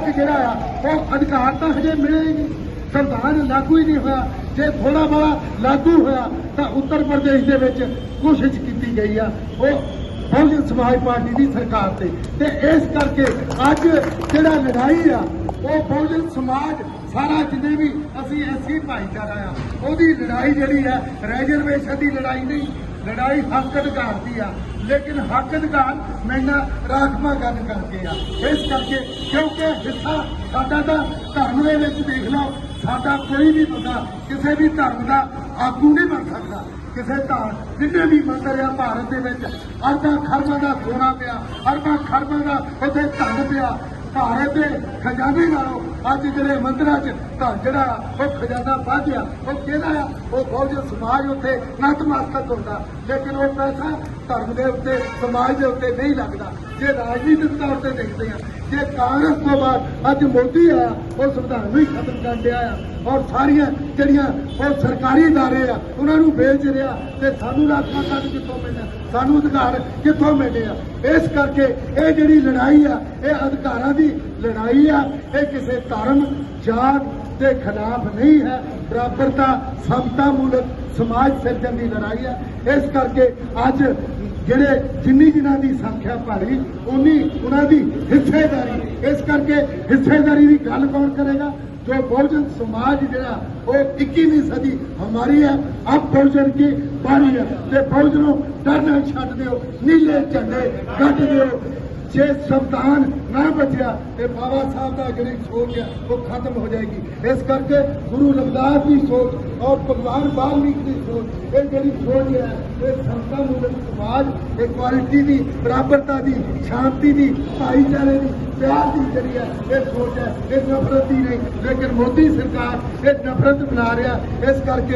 ਤੱਕ ਜਿਹੜਾ ਆ, ਉਹ ਅਧਿਕਾਰ ਤਾਂ ਹਜੇ ਮਿਲੇ ਹੀ ਨਹੀਂ। ਸੰਵਿਧਾਨ ਲਾਗੂ ਹੀ ਨਹੀਂ ਹੋਇਆ। ਜੇ ਥੋੜਾ ਬੜਾ ਲਾਗੂ ਹੋਇਆ, ਤਾਂ ਉੱਤਰ ਪ੍ਰਦੇਸ਼ ਦੇ ਵਿੱਚ ਕੋਸ਼ਿਸ਼ ਕੀਤੀ ਗਈ ਆ, ਉਹ ਬਹੁਜਨ ਸਮਾਜ ਪਾਰਟੀ ਦੀ ਸਰਕਾਰ ਤੇ। ਤੇ ਇਸ ਕਰਕੇ ਅੱਜ ਜਿਹੜਾ ਲੜਾਈ ਆ, ਉਹ ਬਹੁਜਨ ਸਮਾਜ ਸਾਰਾ ਜਿੰਨੇ ਵੀ ਅਸੀਂ ਐਸੀ ਭਾਈਚਾਰਾ ਆ, ਉਹਦੀ ਲੜਾਈ ਜਿਹੜੀ ਆ ਰੈਜ਼ਰਵੇਸ਼ਨ ਦੀ ਲੜਾਈ ਨਹੀਂ ਲੜਾਈ ਹੱਕ ਅਧਿਕਾਰ ਦੀ ਆ, ਲੇਕਿਨ ਹੱਕ ਅਧਿਕਾਰ ਮੈਨਾਂ ਰਾਖਵਾ ਗੱਲ ਕਰਕੇ ਆ। ਇਸ ਕਰਕੇ ਕਿਉਂਕਿ ਹਿੱਸਾ ਸਾਡਾ ਤਾਂ ਧਰਮ ਦੇ ਵਿੱਚ ਦੇਖ ਲਓ, ਸਾਡਾ ਕੋਈ ਵੀ ਬੰਦਾ, ਕਿਸੇ ਵੀ ਧਰਮ ਦਾ ਆਗੂ ਨਹੀਂ ਬਣ ਸਕਦਾ। ਕਿਸੇ ਧਰਮ ਜਿੰਨੇ ਵੀ ਮੰਦਰ ਆ ਭਾਰਤ ਦੇ ਵਿੱਚ, ਅਰਬਾਂ ਖਰਬਾਂ ਦਾ ਸੋਨਾ ਪਿਆ, ਅਰਬਾਂ ਖਰਬਾਂ ਦਾ ਉੱਥੇ ਧਨ ਪਿਆ। ਭਾਰਤ ਦੇ ਖਜ਼ਾਨੇ ਨਾਲੋਂ ਅੱਜ ਜਿਹੜੇ ਮੰਦਰਾਂ 'ਚ ਤਾਂ ਜਿਹੜਾ ਉਹ ਖਜ਼ਾਨਾ ਵਧਿਆ ਉਹ ਕਿਹਦਾ ਆ? ਉਹ ਬਹੁਜਨ ਸਮਾਜ ਉੱਥੇ ਨਤਮਸਤਕ ਹੁੰਦਾ। ਲੇਕਿਨ ਉਹ ਪੈਸਾ ਧਰਮ ਦੇ ਉੱਤੇ, ਸਮਾਜ ਦੇ ਉੱਤੇ ਨਹੀਂ ਲੱਗਦਾ। ਜੇ ਰਾਜਨੀਤਿਕ ਤੌਰ ਤੇ ਦੇਖਦੇ ਆ ਜੇ ਕਾਂਗਰਸ ਤੋਂ ਬਾਅਦ ਅੱਜ ਮੋਦੀ ਆ ਉਹ ਸੰਵਿਧਾਨ ਨੂੰ ਹੀ ਖਤਮ ਕਰ ਦਿਆ ਆ ਔਰ ਸਾਰੀਆਂ ਜਿਹੜੀਆਂ ਉਹ ਸਰਕਾਰੀ ادارے ਆ ਉਹਨਾਂ ਨੂੰ ਵੇਚ ਰਿਹਾ ਤੇ ਸਾਨੂੰ ਰਾਖਵਾਂ ਕੱਢ ਕਿੱਥੋਂ ਮਿਲਣਾ ਸਾਨੂੰ ਅਧਿਕਾਰ ਕਿੱਥੋਂ ਮਿਲਦੇ ਆ ਇਸ ਕਰਕੇ ਇਹ ਜਿਹੜੀ ਲੜਾਈ ਆ ਇਹ ਅਧਿਕਾਰਾਂ ਦੀ ਲੜਾਈ ਆ ਇਹ ਕਿਸੇ ਧਰਮ ਜਾਤ ਦੇ ਖਿਲਾਫ ਨਹੀਂ ਹੈ ਬਰਾਬਰਤਾ ਸਮਤਾ ਮੂਲਕ ਸਮਾਜ ਸਿਰਜਣ ਦੀ ਲੜਾਈ ਆ ਇਸ ਕਰਕੇ ਅੱਜ ਜਿਹੜੇ ਜਿੰਨੀ ਜਿਨ੍ਹਾਂ ਦੀ ਸੰਖਿਆ ਭਾਰੀ ਉਨੀ ਉਹਨਾਂ ਦੀ ਹਿੱਸੇਦਾਰੀ। ਇਸ ਕਰਕੇ ਹਿੱਸੇਦਾਰੀ ਦੀ ਗੱਲ ਕੌਣ ਕਰੇਗਾ? ਜੋ ਬਹੁਜਨ ਸਮਾਜ ਜਿਹੜਾ, ਉਹ 21ਵੀਂ ਸਦੀ ਹਮਾਰੀ ਹੈ ਅਬ ਬਹੁਜਨ ਕੀ ਬਾਰੀ ਹੈ। ਤੇ ਬਹੁਜਨੋਂ ਡਰਨਾ ਛੱਡ ਦਿਓ, ਨੀਲੇ ਝੰਡੇ ਗੱਡ ਦਿਓ। ਜੇ ਸੰਵਿਧਾਨ ਨਾ ਬਚਿਆ, ਤੇ ਬਾਬਾ ਸਾਹਿਬ ਦਾ ਜਿਹੜੀ ਸੋਚ ਹੈ, ਉਹ ਖਤਮ ਹੋ ਜਾਏਗੀ। ਇਸ ਕਰਕੇ ਗੁਰੂ ਰਵਿਦਾਸ ਦੀ ਸੋਚ ਔਰ ਭਗਵਾਨ ਵਾਲਮੀਕ ਦੀ ਸੋਚ, ਇਹ ਜਿਹੜੀ ਸੋਚ ਹੈ, ਇਹ ਸੰਤਾਂ ਮੂਲਕ ਸਮਾਜ ਇਕੁਆਲਿਟੀ ਦੀ, ਬਰਾਬਰਤਾ ਦੀ, ਸ਼ਾਂਤੀ ਦੀ, ਭਾਈਚਾਰੇ ਦੀ, ਪਿਆਰ ਦੀ ਜਿਹੜੀ ਹੈ, ਇਹ ਸੋਚ ਹੈ, ਇਹ ਨਫ਼ਰਤ ਦੀ ਨਹੀਂ। ਲੇਕਿਨ ਮੋਦੀ ਸਰਕਾਰ ਇਹ ਨਫ਼ਰਤ ਬਣਾ ਰਿਹਾ ਇਸ ਕਰਕੇ